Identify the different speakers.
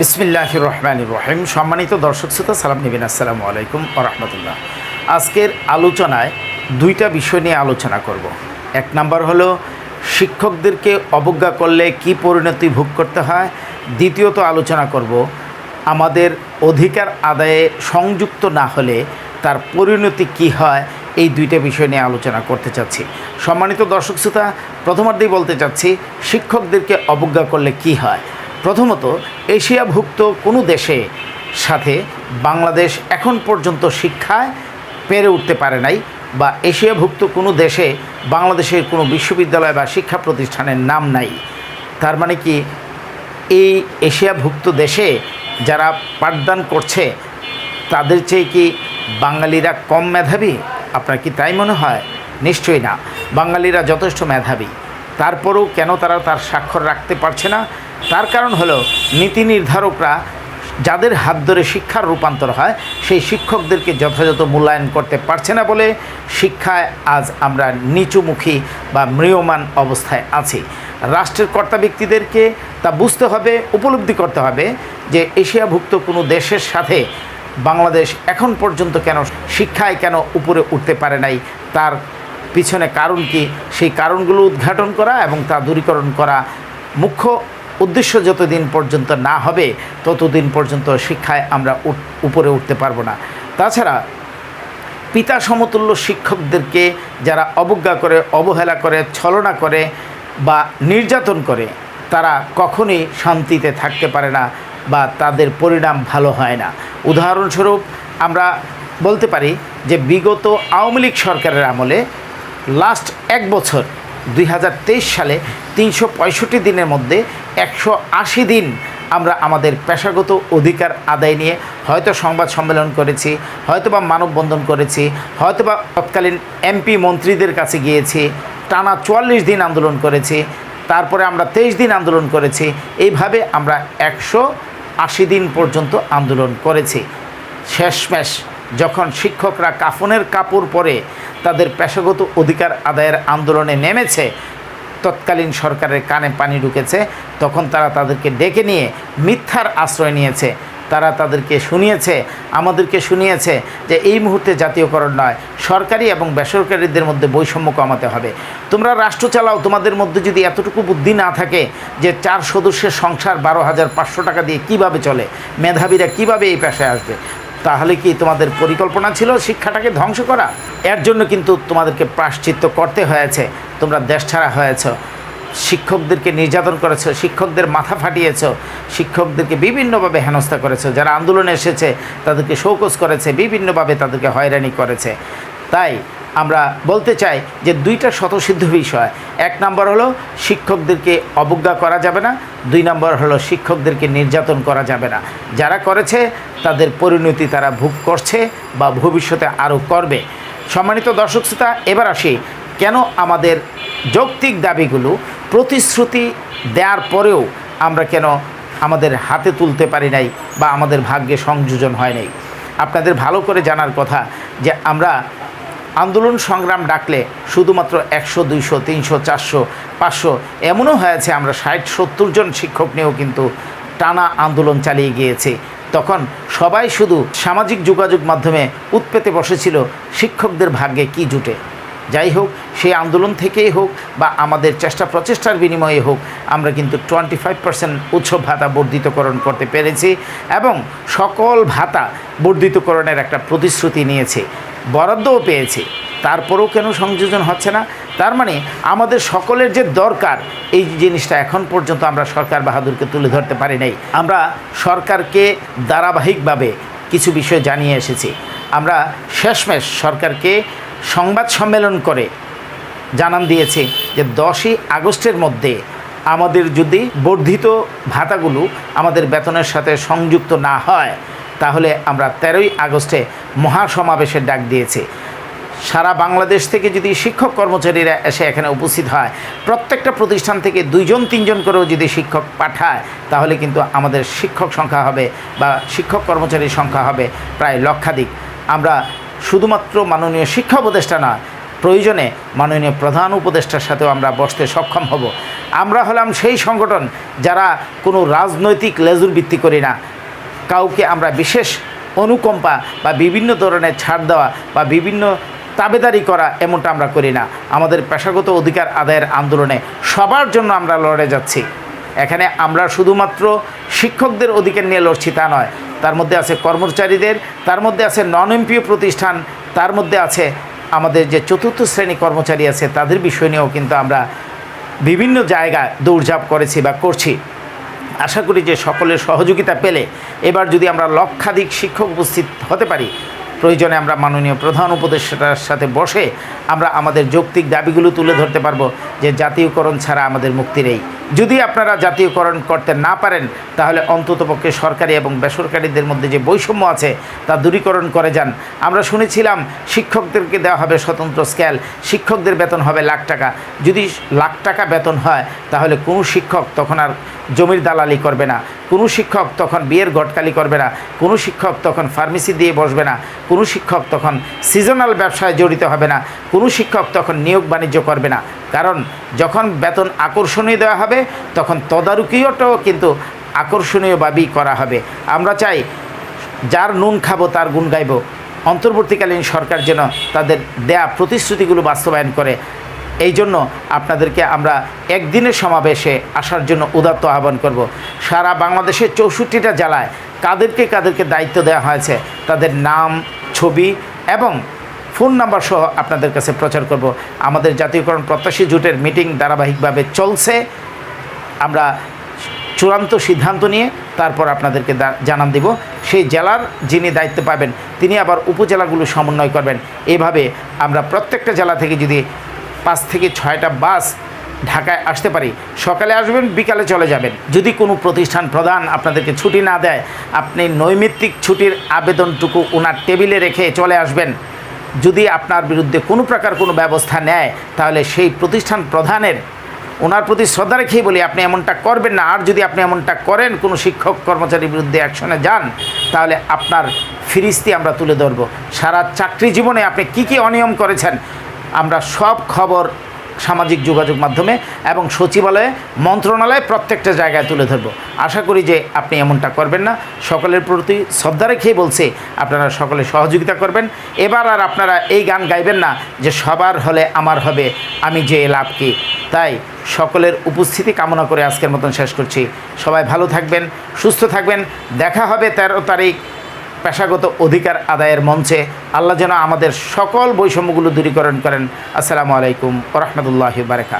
Speaker 1: বিসমিল্লাহ রহমান রহিম। সম্মানিত দর্শক শ্রোতা, সালাম নেবেন। আসসালামু আলাইকুম রহমতুল্লাহ। আজকের আলোচনায় দুইটা বিষয় নিয়ে আলোচনা করব। এক নাম্বার হলো, শিক্ষকদেরকে অবজ্ঞা করলে কি পরিণতি ভোগ করতে হয়? দ্বিতীয়ত আলোচনা করব, আমাদের অধিকার আদায়ে সংযুক্ত না হলে তার পরিণতি কি হয়? এই দুইটা বিষয় নিয়ে আলোচনা করতে চাচ্ছি। সম্মানিত দর্শক শ্রোতা, প্রথমার্ধেই বলতে চাচ্ছি, শিক্ষকদেরকে অবজ্ঞা করলে কি হয়? প্রথমত, এশিয়াভুক্ত কোনো দেশে সাথে বাংলাদেশ এখন পর্যন্ত শিক্ষায় পেরে উঠতে পারে নাই বা এশিয়াভুক্ত কোনো দেশে বাংলাদেশের কোনো বিশ্ববিদ্যালয় বা শিক্ষা প্রতিষ্ঠানের নাম নাই। তার মানে কি, এই এশিয়াভুক্ত দেশে যারা পাঠদান করছে, তাদের চেয়ে কি বাঙালিরা কম মেধাবী? আপনার কি তাই মনে হয়? নিশ্চয়ই না। বাঙালিরা যথেষ্ট মেধাবী। তারপরেও কেন তারা তার স্বাক্ষর রাখতে পারছে না? তার কারণ হলো নীতি নির্ধারকরা যাদের হাত ধরে শিক্ষার রূপান্তর হয়, সেই শিক্ষকদেরকে যথাযথ মূল্যায়ন করতে পারছে না বলে শিক্ষায় আজ আমরা নিচুমুখী বা মৃয়মান অবস্থায় আছি। রাষ্ট্রের কর্তা ব্যক্তিদেরকে তা বুঝতে হবে, উপলব্ধি করতে হবে যে এশিয়াভুক্ত কোনো দেশের সাথে বাংলাদেশ এখন পর্যন্ত কেন শিক্ষায় কেন উপরে উঠতে পারে নাই, তার পিছনে কারণ কি? সেই কারণগুলো উদ্ঘাটন করা এবং তা দূরীকরণ করা মুখ্য উদ্দেশ্য যতদিন পর্যন্ত না হবে, ততদিন পর্যন্ত শিক্ষায় আমরা উপরে উঠতে পারব না। তাছাড়া পিতা সমতুল্য শিক্ষকদেরকে যারা অবজ্ঞা করে, অবহেলা করে, ছলনা করে বা নির্যাতন করে, তারা কখনোই শান্তিতে থাকতে পারে না বা তাদের পরিণাম ভালো হয় না। উদাহরণস্বরূপ আমরা বলতে পারি যে বিগত আওয়ামী লীগ সরকারের আমলে লাস্ট এক বছর দুই হাজার তেইশ সালে তিনশো পঁয়ষট্টি দিনের মধ্যে একশো আশি দিন আমরা আমাদের পেশাগত অধিকার আদায় নিয়ে হয়তো সংবাদ সম্মেলন করেছি, হয়তোবা মানববন্ধন করেছি, হয়তোবা তৎকালীন এমপি মন্ত্রীদের কাছে গিয়েছি, টানা চুয়াল্লিশ দিন আন্দোলন করেছি, তারপরে আমরা তেইশ দিন আন্দোলন করেছি, এইভাবে আমরা একশো আশি দিন পর্যন্ত আন্দোলন করেছি। শেষমেশ যখন শিক্ষকরা কাফনের কাপড় পরে তাদের পেশাগত অধিকার আদায়ের আন্দোলনে নেমেছে, তৎকালীন সরকারের কানে পানি ঢুকেছে, তখন তারা তাদেরকে ডেকে নিয়ে মিথ্যার আশ্রয় নিয়েছে। তারা তাদেরকে শুনিয়েছে, আমাদেরকে শুনিয়েছে যে এই মুহূর্তে জাতীয়করণ নয়, সরকারি এবং বেসরকারিদের মধ্যে বৈষম্য কমাতে হবে। তোমরা রাষ্ট্র চালাও, তোমাদের মধ্যে যদি এতটুকু বুদ্ধি না থাকে যে চার সদস্যের সংসার বারো হাজার পাঁচশো টাকা দিয়ে কীভাবে চলে, মেধাবীরা কীভাবে এই পেশায় আসবে? তাহলে কি তোমাদের পরিকল্পনা ছিল শিক্ষাটাকে ধ্বংস করা? এর জন্য কিন্তু তোমাদেরকে প্রাশ্চিত্য করতে হয়েছে। তোমরা দেশ ছাড়া হয়েছ। শিক্ষকদেরকে নির্যাতন করেছ, শিক্ষকদের মাথা ফাটিয়েছ, শিক্ষকদেরকে বিভিন্নভাবে হেনস্থা করেছ। যারা আন্দোলনে এসেছে, তাদেরকে শোকস করেছে, বিভিন্নভাবে তাদেরকে হয়রানি করেছে। তাই আমরা বলতে চাই যে দুইটা স্বতঃসিদ্ধ বিষয়। এক নম্বর হলো শিক্ষকদেরকে অবজ্ঞা করা যাবে না, দুই নম্বর হলো শিক্ষকদেরকে নির্যাতন করা যাবে না। যারা করেছে, তাদের পরিণতি তারা ভোগ করছে বা ভবিষ্যতে আরও করবে। সম্মানিত দর্শক শ্রোতা, এবার আসি, কেন আমাদের যৌক্তিক দাবিগুলো প্রতিশ্রুতি দেওয়ার পরেও আমরা কেন আমাদের হাতে তুলতে পারি নাই বা আমাদের ভাগ্যে সংযোজন হয় নাই? আপনাদের ভালো করে জানার কথা যে আমরা আন্দোলন সংগ্রাম ডাকলে শুধুমাত্র একশো, দুইশো, তিনশো, চারশো, পাঁচশো, এমনও হয়েছে আমরা ষাট, সত্তর জন শিক্ষক নিয়েও কিন্তু টানা আন্দোলন চালিয়ে গিয়েছি। তখন সবাই শুধু সামাজিক যোগাযোগ মাধ্যমে উৎপেতে বসেছিল শিক্ষকদের ভাগ্যে কি জুটে। যাই হোক, সেই আন্দোলন থেকেই হোক বা আমাদের চেষ্টা প্রচেষ্টার বিনিময়ে হোক, আমরা কিন্তু টোয়েন্টি ফাইভ পার্সেন্ট উৎসব ভাতা বর্ধিতকরণ করতে পেরেছি এবং সকল ভাতা বর্ধিতকরণের একটা প্রতিশ্রুতি নিয়েছি। বরাদ্দও পেয়েছি। তারপরেও কেন সংযোজন হচ্ছে না? তার মানে আমাদের সকলের যে দরকার, এই জিনিসটা এখন পর্যন্ত আমরা সরকার বাহাদুরকে তুলে ধরতে পারি নাই। আমরা সরকারকে ধারাবাহিকভাবে কিছু বিষয় জানিয়ে এসেছি। আমরা শেষমেশ সরকারকে সংবাদ সম্মেলন করে জানান দিয়েছে যে দশই আগস্টের মধ্যে আমাদের যদি বর্ধিত ভাতাগুলো আমাদের বেতনের সাথে সংযুক্ত না হয় তাহলে আমরা তেরোই আগস্টে মহাসমাবেশের ডাক দিয়েছি। সারা বাংলাদেশ থেকে যদি শিক্ষক কর্মচারীরা এসে এখানে উপস্থিত হয়, প্রত্যেকটা প্রতিষ্ঠান থেকে দুইজন, তিনজন করেও যদি শিক্ষক পাঠায়, তাহলে কিন্তু আমাদের শিক্ষক সংখ্যা হবে বা শিক্ষক কর্মচারীর সংখ্যা হবে প্রায় লক্ষাধিক। আমরা শুধুমাত্র মাননীয় শিক্ষা উপদেষ্টা নয়, প্রয়োজনে মাননীয় প্রধান উপদেষ্টার সাথেও আমরা বসতে সক্ষম হব। আমরা হলাম সেই সংগঠন যারা কোনো রাজনৈতিক লেজুর ভিত্তি করি না। কাউকে আমরা বিশেষ অনুকম্পা বা বিভিন্ন ধরনের ছাড় দেওয়া বা বিভিন্ন তাবেদারি করা এমনটা আমরা করি না। আমাদের পেশাগত অধিকার আদায়ের আন্দোলনে সবার জন্য আমরা লড়ে যাচ্ছি। এখানে আমরা শুধুমাত্র শিক্ষকদের অধিকার নিয়ে লড়ছি তা নয়, তার মধ্যে আছে কর্মচারীদের, তার মধ্যে আছে নন এমপিও প্রতিষ্ঠান, তার মধ্যে আছে আমাদের যে চতুর্থ শ্রেণি কর্মচারী আছে, তাদের বিষয় নিয়েও কিন্তু আমরা বিভিন্ন জায়গায় দৌড়ঝাঁপ করেছি বা করছি। আশা করি যে সকলের সহযোগিতা পেলে এবার যদি আমরা লক্ষাধিক শিক্ষক উপস্থিত হতে পারি প্রয়োজনে আমরা মাননীয় প্রধান উপদেষ্টার সাথে বসে আমরা আমাদের যৌক্তিক দাবিগুলো তুলে ধরতে পারব যে জাতীয়করণ ছাড়া আমাদের মুক্তি নেই। যদি আপনারা জাতীয়করণ করতে না পারেন, তাহলে অন্ততপক্ষে সরকারি এবং বেসরকারিদের মধ্যে যে বৈষম্য আছে, তা দূরীকরণ করে যান। আমরা শুনেছিলাম, শিক্ষকদেরকে দেওয়া হবে স্বতন্ত্র স্কেল, শিক্ষকদের বেতন হবে লাখ টাকা। যদি লাখ টাকা বেতন হয়, তাহলে কোনো শিক্ষক তখন আর জমির দালালি করবে না। কোনো শিক্ষক তখন বিয়ের গটকালি করবে না। কোনো শিক্ষক তখন ফার্মেসি দিয়ে বসবে না। কোনো শিক্ষক তখন সিজনাল ব্যবসায় জড়িত হবে না, কোনো শিক্ষক তখন নিয়োগ বাণিজ্য করবে না। কারণ যখন বেতন আকর্ষণীয় দেওয়া হবে, তখন তদারকিওটাও কিন্তু আকর্ষণীয়ভাবেই করা হবে। আমরা চাই যার নুন খাব তার গুণ গাইব। অন্তর্বর্তীকালীন সরকার যেন তাদের দেয়া প্রতিশ্রুতিগুলো বাস্তবায়ন করে। এই জন্য আপনাদেরকে আমরা একদিনের সমাবেশে আসার জন্য উদাত্ত আহ্বান করব। সারা বাংলাদেশের চৌষট্টিটা জেলায় কাদেরকে কাদেরকে দায়িত্ব দেওয়া হয়েছে, তাদের নাম, ছবি এবং ফোন নাম্বার সহ আপনাদের কাছে প্রচার করব। আমাদের জাতীয়করণ প্রত্যাশী জোটের মিটিং ধারাবাহিকভাবে চলছে। আমরা চূড়ান্ত সিদ্ধান্ত নিয়ে তারপর আপনাদেরকে জানান দিব। সেই জেলার যিনি দায়িত্ব পাবেন, তিনি আবার উপজেলাগুলো সমন্বয় করবেন। এভাবে আমরা প্রত্যেকটা জেলা থেকে যদি পাঁচ থেকে ছয়টা বাস ঢাকায় আসতে পারি। সকালে আসবেন, বিকালে চলে যাবেন। যদি কোনো প্রতিষ্ঠান প্রধান আপনাদেরকে ছুটি না দেয়, আপনি নৈমিত্তিক ছুটির আবেদনটুকু ওনার টেবিলে রেখে চলে আসবেন। যদি আপনার বিরুদ্ধে কোনো প্রকার কোনো ব্যবস্থা নেয়, তাহলে সেই প্রতিষ্ঠান প্রধানের, ওনার প্রতি শ্রদ্ধা রেখেই বলি, আপনি এমনটা করবেন না। আর যদি আপনি এমনটা করেন, কোনো শিক্ষক কর্মচারীর বিরুদ্ধে অ্যাকশনে যান, তাহলে আপনার ফিরিস্তি আমরা তুলে ধরব। সারা চাকরি জীবনে আপনি কি কি অনিয়ম করেছেন সব খবর সামাজিক যোগাযোগ মাধ্যমে এবং সচিবালয়ে, মন্ত্রণালয়ে প্রত্যেকটা জায়গায় তুলে ধরব। আশা করি যে আপনি এমনটা করবেন না। সকলের প্রতি শ্রদ্ধা রেখেই বলছে, আপনারা সকলে সহযোগিতা করবেন। এবার আর আপনারা এই গান গাইবেন না যে সবার হলে আমার হবে, আমি যে লাভ কি। তাই সকলের উপস্থিতি কামনা করে আজকের মতন শেষ করছি। সবাই ভালো থাকবেন, সুস্থ থাকবেন। দেখা হবে তেরো তারিখ পেশাগত অধিকার আদায়ের মঞ্চে আল্লাহ যেন আমাদের সকল বৈষম্যগুলো দূরীকরণ করেন। আসসালামু আলাইকুম রহমতুল্লাহ বারেকা